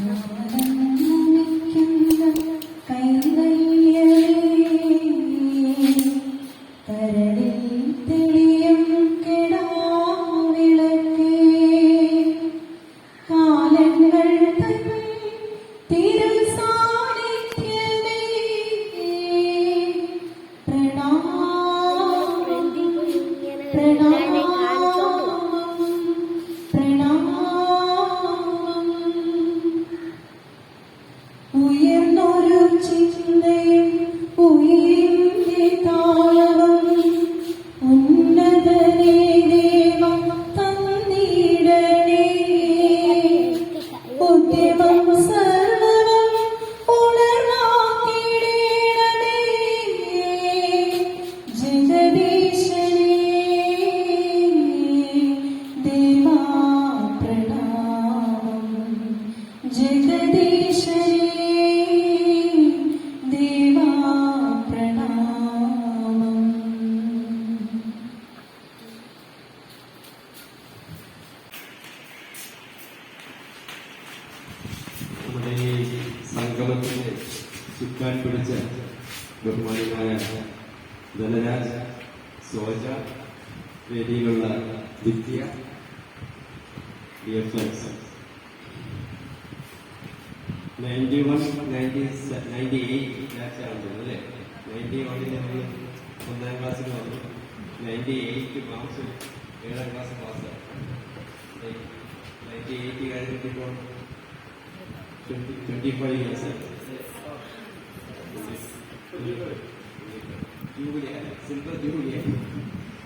Mm-hmm. ചുക്കാൻ പിടിച്ച ബഹുമാനായ Dhanraj Soja വേദിയിലുള്ള Vidya D F X ninety one ninety ninety eight ബാച്ചാണ് തോന്നുന്നു അല്ലേ നയൻറ്റി വണ്ണിൽ നമ്മൾ ഒന്നാം ക്ലാസ്സിൽ വന്നു നയൻറ്റി എയ്റ്റ് മാസം ഏഴാം class pass ninety eight കഴിഞ്ഞിട്ടിപ്പോൾ twenty five years ജൂബിലിയാണ് silver ജൂബിലിയാണ്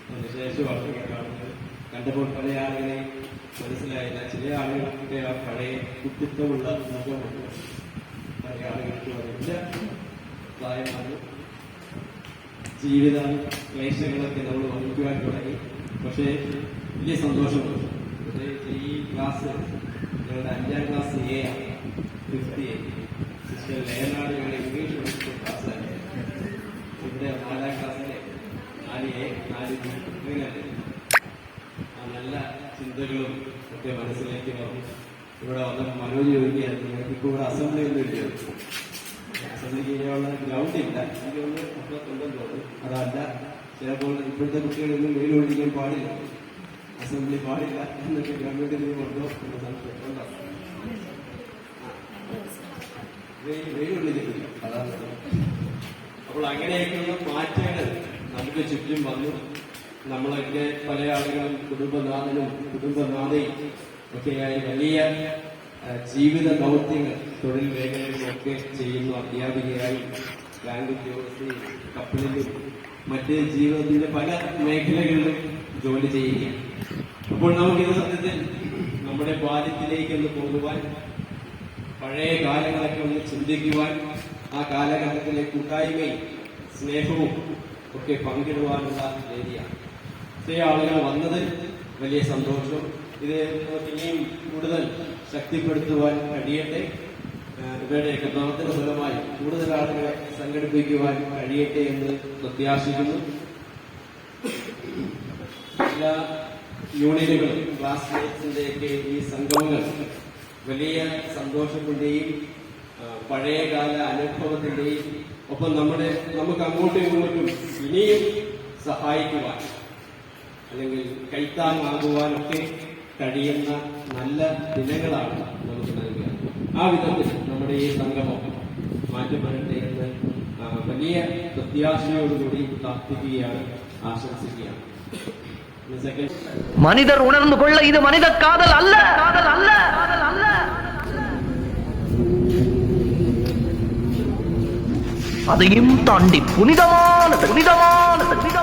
അതിനുശേഷമാണ് കാണുന്നത് കണ്ടപ്പോൾ പല ആളുകളെ മനസ്സിലായില്ല. ചില ആളുകൾക്ക് ആ പഴയ കുട്ടിത്വമുള്ള മുഖമുണ്ട് പല ആളുകൾക്ക് അതില്ല പ്രായമാണ് ജീവിത ക്ലേശങ്ങളൊക്കെ നമ്മൾ വഹിക്കുവാൻ തുടങ്ങി. പക്ഷേ വലിയ സന്തോഷമുണ്ട്. പക്ഷേ ഈ ക്ലാസ് ഞങ്ങളുടെ അഞ്ചാം ക്ലാസ് എ ആണ്. ഫിഫ്റ്റി എ സിസ്റ്റർ ലയനാട് ഞങ്ങളുടെ ഇംഗ്ലീഷ് പഠിക്കുന്ന ഇവിടെ നാലാം ക്ലാസ്സിലെ നാല് എ നാല് ബി ആ നല്ല ചിന്തകളും ഒക്കെ മനസ്സിലേക്ക് ഇവിടെ വന്ന മനോജ് ചോദിക്കുകയായിരുന്നു നിങ്ങൾക്ക് ഇപ്പോൾ ഇവിടെ അസംബ്ലി ഒന്നും ഇല്ല. അസംബ്ലിക്ക് ഇനിയുള്ള ഗ്രൗണ്ട് ഇല്ല. എനിക്ക് ഒന്ന് അപ്പുറത്തുണ്ടെന്ന് തോന്നുന്നു. അതല്ല ചിലപ്പോൾ ഇപ്പോഴത്തെ കുട്ടികളൊന്നും വെയിൽ ഒഴിക്കാൻ പാടില്ല. അസംബ്ലി പാടില്ല എന്നൊക്കെ ഗവൺമെന്റിൽ കൊണ്ടോ എന്ന് സംശയം ഉണ്ടോ വെയിൽ വെയിൽ ഒഴിക്കുന്നില്ല അതാണ് അപ്പോൾ അങ്ങനെയൊക്കെയുള്ള മാറ്റങ്ങൾ നമുക്ക് ചുറ്റും വന്നു. നമ്മളൊക്കെ പല ആളുകളും കുടുംബനാഥനും കുടുംബനാഥയും ഒക്കെയായി വലിയ ജീവിത ദൗത്യങ്ങൾ തൊഴിൽ മേഖലയിലും ഒക്കെ ചെയ്യുന്ന അധ്യാപികയായി ബാങ്ക് ഉദ്യോഗസ്ഥയും കപ്പലിലും മറ്റ് ജീവിതത്തിന്റെ പല മേഖലകളിലും ജോലി ചെയ്യുകയാണ്. അപ്പോൾ നമുക്കിത് സത്യത്തിൽ നമ്മുടെ ബാല്യത്തിലേക്ക് ഒന്ന് പോകുവാൻ പഴയ കാലങ്ങളൊക്കെ ഒന്ന് ചിന്തിക്കുവാൻ ആ കാലഘട്ടത്തിലെ കൂട്ടായ്മയും സ്നേഹവും ഒക്കെ പങ്കിടുവാനുള്ള വേദിയാണ്. ഇത്രയും ആളുകൾ വന്നത് വലിയ സന്തോഷം. ഇത് ഇനിയും കൂടുതൽ ശക്തിപ്പെടുത്തുവാൻ കഴിയട്ടെ. ഇവരുടെയൊക്കെ പ്രവർത്തന ഫലമായി കൂടുതൽ ആളുകളെ സംഘടിപ്പിക്കുവാൻ കഴിയട്ടെ എന്ന് പ്രത്യാശിക്കുന്നു. എല്ലാ യൂണിയനുകളും ക്ലാസ്മേറ്റ്സിന്റെയൊക്കെ ഈ സംഗമങ്ങൾ വലിയ സന്തോഷത്തിന്റെയും പഴയകാല അനുഭവത്തിന്റെയും ഒപ്പം നമ്മുടെ നമുക്ക് അങ്ങോട്ടും ഇങ്ങോട്ടും ഇനിയും സഹായിക്കുവാൻ അല്ലെങ്കിൽ കൈത്താങ്ങാകുവാനൊക്കെ കഴിയുന്ന നല്ല ദിനങ്ങളാണ് നമുക്ക് നൽകുക ആ വിധത്തിൽ നമ്മുടെ ഈ സംഗമം മാറ്റം വരട്ടെ എന്ന് ആ, വലിയ പ്രത്യാശയോടുകൂടി പ്രാർത്ഥിക്കുകയാണ് ആശംസിക്കുകയാണ് സെക്കൻഡ് மனிதர் உணர்ந்து கொள்ள இது மனித காதல் அல்ல காதல் அல்ல காதல் அல்ல அதையும் தாண்டி புனிதமானது புனிதமானது புனிதமான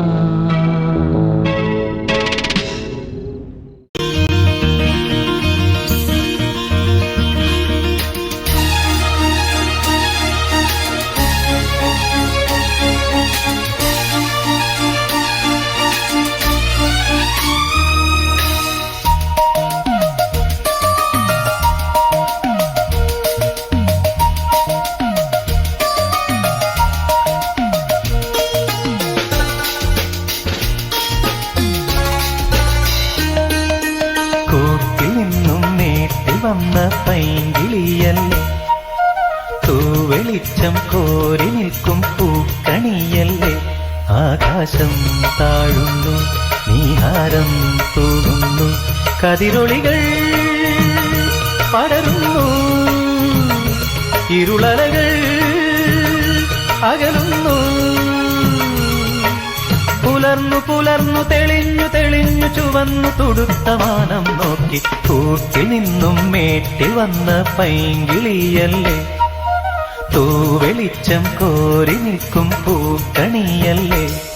താഴുന്നു നീഹാരം തൂകുന്നു കതിരൊളികൾ പടരുന്നു ഇരുളലകൾ അകലുന്നു. പുലർന്നു പുലർന്നു തെളിഞ്ഞു തെളിഞ്ഞു ചുവന്നു തുടുത്ത മാനം നോക്കി കൂട്ടിൽ നിന്നും മേട്ടിൽ വന്ന പൈങ്കിളിയല്ലേ? തൂവെളിച്ചം കോരി നിൽക്കും പൂക്കണിയല്ലേ?